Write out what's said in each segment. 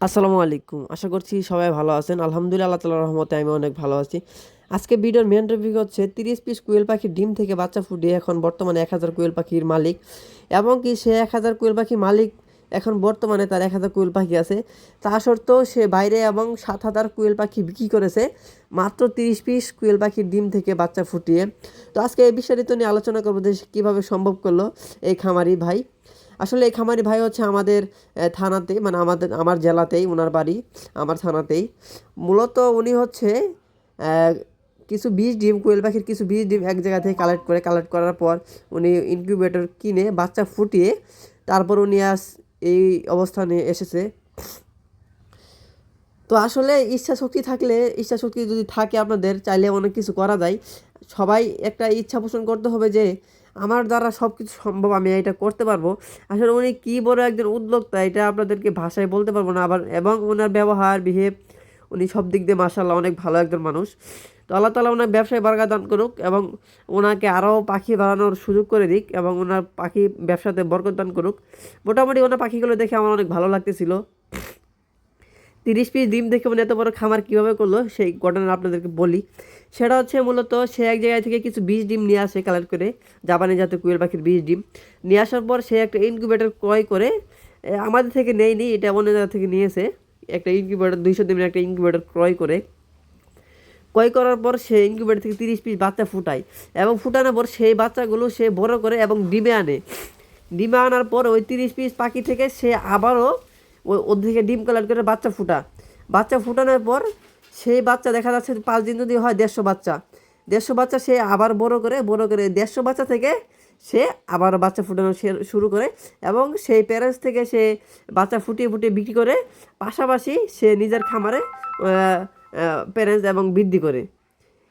আসসালামু আলাইকুম। আশা করছি সবাই ভালো আছেন। আলহামদুলিল্লাহ, আল্লাহ তালার রহমতে আমি অনেক ভালো আছি। আজকে ভিডিওর মেন টপিক হচ্ছে তিরিশ পিস কুয়েল পাখির ডিম থেকে বাচ্চা ফুটিয়ে এখন বর্তমানে এক হাজার কুয়েল পাখির মালিক। এবং কি সে এক হাজার কুয়েল পাখির মালিক এখন বর্তমানে তার এক হাজার কুয়েল পাখি আছে। তা সত্ত্বেও সে বাইরে এবং সাত হাজার কুয়েল পাখি বিক্রি করেছে মাত্র তিরিশ পিস কুয়েল পাখির ডিম থেকে বাচ্চা ফুটিয়ে। তো আজকে এই বিস্তারিত নিয়ে আলোচনা করব যে কীভাবে সম্ভব করল এই খামারি ভাই। আসলে এই খামারি ভাই হচ্ছে আমাদের থানাতে মানে আমাদের, আমার জেলাতেই ওনার বাড়ি, আমার থানাতেই। মূলত উনি হচ্ছে কিছু বীজ ডিম, কোয়েল পাখির কিছু বীজ ডিম এক জায়গা থেকে কালেক্ট করে কালেক্ট করার পর উনি ইনকিউবেটর কিনে বাচ্চা ফুটিয়ে তারপর উনি আজ এই অবস্থানে এসেছে। তো আসলে ইচ্ছা শক্তি থাকলে, ইচ্ছা শক্তি যদি থাকে আপনাদের, চাইলে অনেক কিছু করা যায়। সবাই একটা ইচ্ছা পোষণ করতে হবে যে আমার দ্বারা সব কিছু সম্ভব, আমি এটা করতে পারব। আসলে উনি কী বড় একজন উদ্যোক্তা, এটা আপনাদেরকে ভাষায় বলতে পারব না, আবার এবং ওনার ব্যবহার, বিহেভ, উনি সব দিক দিয়ে মাসাল্লাহ অনেক ভালো একজন মানুষ। তো আল্লাহ তালা ওনার ব্যবসায় বারকা দান করুক এবং ওনাকে আরও পাখি বাড়ানোর সুযোগ করে দিক এবং ওনার পাখি ব্যবসাতে বরকত দান করুক। মোটামুটি ওনার পাখিগুলো দেখে আমার অনেক ভালো লাগতেছিল। তিরিশ পিস ডিম দেখে মানে এত বড় খামার কীভাবে করল, সেই ঘটনা আপনাদেরকে বলি। সেটা হচ্ছে মূলত সে এক জায়গা থেকে কিছু বীজ ডিম নিয়ে আসে কালেক্ট করে, জাপানি জাতীয় কুয়েল পাখির বীজ ডিম। নিয়ে আসার পর সে একটা ইনকিউবেটর ক্রয় করে আমাদের থেকে নেয়নি, এটা অন্য জায়গা থেকে নিয়েছে। একটা ইনকিউবেটর, দুইশো দিনের একটা ইনকিউবেটর ক্রয় করে। ক্রয় করার পর সে ইনকিউবেটর থেকে তিরিশ পিস বাচ্চা ফুটায় এবং ফুটানোর পর সেই বাচ্চাগুলো সে বড় করে এবং ডিমে আনে। ডিমে আনার পর ওই তিরিশ পিস পাখি থেকে সে আবারও ওর থেকে ডিম কালেক্ট করে বাচ্চা ফুটা। বাচ্চা ফুটানোর পর সেই বাচ্চা দেখা যাচ্ছে পাঁচ দিন যদি হয় দেড়শো বাচ্চা। দেড়শো বাচ্চা সে আবার বড় করে বড় করে দেড়শো বাচ্চা থেকে সে আবার বাচ্চা ফুটানো শুরু করে এবং সেই প্যারেন্টস থেকে সে বাচ্চা ফুটিয়ে ফুটিয়ে বিক্রি করে। পাশাপাশি সে নিজের খামারে প্যারেন্টস এবং বৃদ্ধি করে।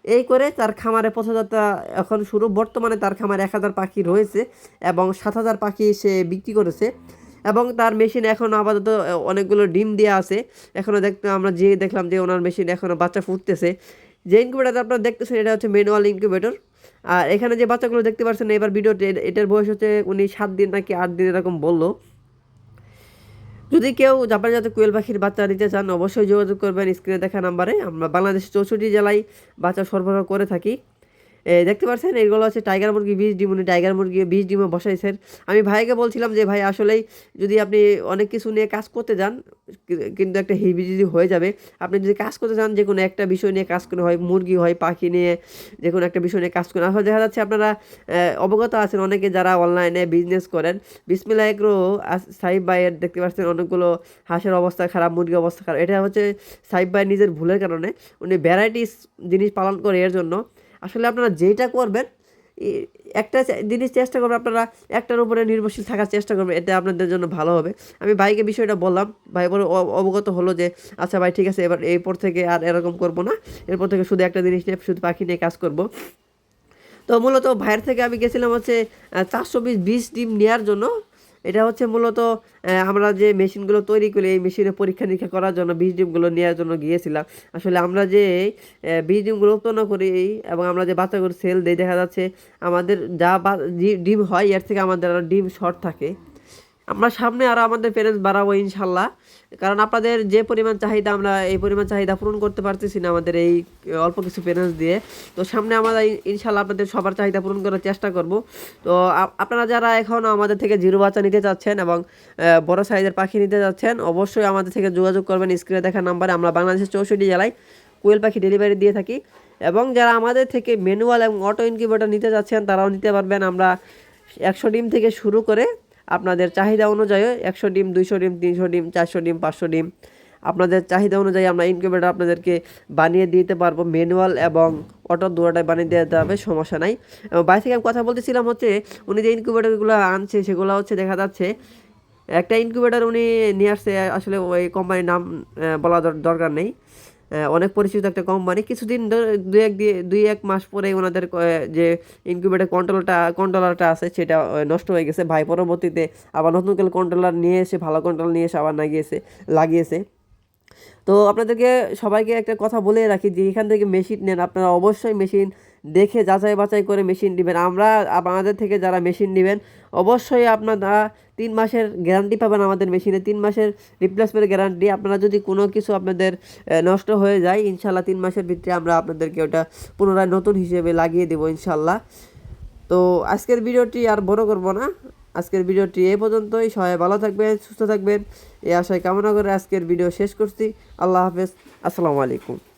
এই করে তার খামারে পথযাত্রা এখন শুরু। বর্তমানে তার খামারে এক হাজার পাখি রয়েছে এবং সাত হাজার পাখি সে বিক্রি করেছে। এবং তার মেশিন এখন আপাতত অনেকগুলো ডিম দেওয়া আছে। এখনও দেখতে আমরা যে দেখলাম যে ওনার মেশিন এখনও বাচ্চা ফুটতেছে। যে ইনকিউবেটার আপনারা দেখতেছেন, এটা হচ্ছে ম্যানুয়াল ইনকিউবেটর আর এখানে যে বাচ্চাগুলো দেখতে পাচ্ছেন, এবার ভিডিওতে এটার বয়স হচ্ছে উনি সাত দিন নাকি আট দিন এরকম বলল। যদি কেউ জাপানি জাতের কোয়েল পাখির বাচ্চা নিতে চান, অবশ্যই যোগাযোগ করবেন স্ক্রিনে দেখা নাম্বারে। আমরা বাংলাদেশ চৌষট্টি জেলায় বাচ্চা সরবরাহ করে থাকি। দেখতে পাচ্ছেন এগুলো হচ্ছে টাইগার মুরগি বীজ ডিম, উনি টাইগার মুরগি বীজ ডিমও বসাইছেন। আমি ভাইকে বলছিলাম যে, ভাই, আসলেই যদি আপনি অনেক কিছু নিয়ে কাজ করতে যান কিন্তু একটা হেভি যদি হয়ে যাবে, আপনি যদি কাজ করতে চান যে কোনো একটা বিষয় নিয়ে কাজ করে, হয় মুরগি, হয় পাখি নিয়ে যে কোনো একটা বিষয় নিয়ে কাজ করেন আসলে দেখা যাচ্ছে আপনারা অবগত আছেন অনেকে যারা অনলাইনে বিজনেস করেন। বিসমিল্লা এগ্রো সাহিব ভাইয়ের দেখতে পাচ্ছেন অনেকগুলো হাঁসের অবস্থা খারাপ, মুরগির অবস্থা খারাপ। এটা হচ্ছে সাহিব ভাই নিজের ভুলের কারণে, উনি ভ্যারাইটিস জিনিস পালন করে এর জন্য। আসলে আপনারা যেটা করবেন একটা জিনিস চেষ্টা করবেন আপনারা একটার উপরে নির্ভরশীল থাকার চেষ্টা করবেন এটা আপনাদের জন্য ভালো হবে। আমি ভাইকে বিষয়টা বললাম, ভাই বলে অবগত হলো যে আচ্ছা ভাই ঠিক আছে, এবার এরপর থেকে আর এরকম করব না, এরপর থেকে শুধু একটা জিনিস নিয়ে, শুধু পাখি নিয়ে কাজ করব। তো মূলত ভাইয়ের থেকে আমি গেছিলাম হচ্ছে চারশো পিস বিশ ডিম নেওয়ার জন্য এটা হচ্ছে মূলত আমরা যে মেশিনগুলো তৈরি করি, এই মেশিনে পরীক্ষা নিরীক্ষা করার জন্য, বীজ ডিমগুলো নেওয়ার জন্য গিয়েছিলাম। আসলে আমরা যে বীজ ডিমগুলো উৎপন্ন করি এবং আমরা যে বাচ্চাগুলো সেল দিই, দেখা যাচ্ছে আমাদের যা ডিম হয়, এর থেকে আমাদের ডিম শর্ট থাকে। আমরা সামনে আরও আমাদের প্যারেন্টস বাড়াবো ইনশাল্লাহ। কারণ আপনাদের যে পরিমাণ চাহিদা আমরা এই পরিমাণ চাহিদা পূরণ করতে পারতেছি না আমাদের এই অল্প কিছু প্যারেন্টস দিয়ে। তো সামনে আমরা ইন- ইনশাল্লাহ আপনাদের সবার চাহিদা পূরণ করার চেষ্টা করব। তো আপনারা যারা এখন আমাদের থেকে জিরো বাচ্চা নিতে চাচ্ছেন এবং বড় সাইজের পাখি নিতে চাচ্ছেন, অবশ্যই আমাদের থেকে যোগাযোগ করবেন স্ক্রিনে দেখা নাম্বারে আমরা বাংলাদেশের চৌষট্টি জেলায় কোয়েল পাখি ডেলিভারি দিয়ে থাকি। এবং যারা আমাদের থেকে ম্যানুয়াল এবং অটো ইনকিউবেটর নিতে চাচ্ছেন, তারাও নিতে পারবেন। আমরা একশো ডিম থেকে শুরু করে আপনাদের চাহিদা অনুযায়ী একশো ডিম, দুইশো ডিম, তিনশো ডিম, চারশো ডিম, পাঁচশো ডিম। আপনাদের চাহিদা অনুযায়ী আমরা ইনকিউবেটর আপনাদেরকে বানিয়ে দিতে পারব ম্যানুয়াল এবং অটো দুটাই বানিয়ে দিতে হবে, সমস্যা নাই। এবং বাইরে থেকে আমি কথা বলতেছিলাম হচ্ছে, উনি যে ইনকিউবেটরগুলো আনছে সেগুলো হচ্ছে দেখা যাচ্ছে, একটা ইনকিউবেটর উনি নিয়ে আসছে, আসলে ওই কোম্পানির নাম বলা দর- দরকার নেই। অনেক পরিচিত একটা কোম্পানি কিছুদিন দুই এক দিয়ে, দুই এক মাস পরে ওনাদের যে ইনকিউবেটার কন্ট্রোলটা কন্ট্রোলারটা আছে, সেটা নষ্ট হয়ে গেছে। ভাই পরবর্তীতে আবার নতুন করে কন্ট্রোলার নিয়ে এসে, ভালো কন্ট্রোল নিয়ে এসে আবার লাগিয়েছে লাগিয়েছে। তো আপনাদেরকে সবাইকে একটা কথা বলে রাখি যে, এখান থেকে মেশিন নেন। আপনারা অবশ্যই মেশিন দেখে যাচাই বাছাই করে মেশিন নেবেন। আমরা আমাদের থেকে যারা মেশিন নেবেন, অবশ্যই আপনারা তিন মাসের গ্যারান্টি পাবেন আমাদের মেশিনে তিন মাসের রিপ্লেসমেন্ট গ্যারান্টি আপনারা যদি কোনো কিছু আপনাদের নষ্ট হয়ে যায়, ইনশাল্লাহ তিন মাসের ভিতরে আমরা আপনাদেরকে ওটা পুনরায় নতুন হিসেবে লাগিয়ে দেবো ইনশাল্লাহ। তো আজকের ভিডিওটি আর বড় করব না। আজকের ভিডিওটি এই পর্যন্তই। সবাই ভালো থাকবেন, সুস্থ থাকবেন। এই আশায় কামনা করে আজকের ভিডিও শেষ করছি। আল্লাহ হাফেজ। আসসালামু আলাইকুম।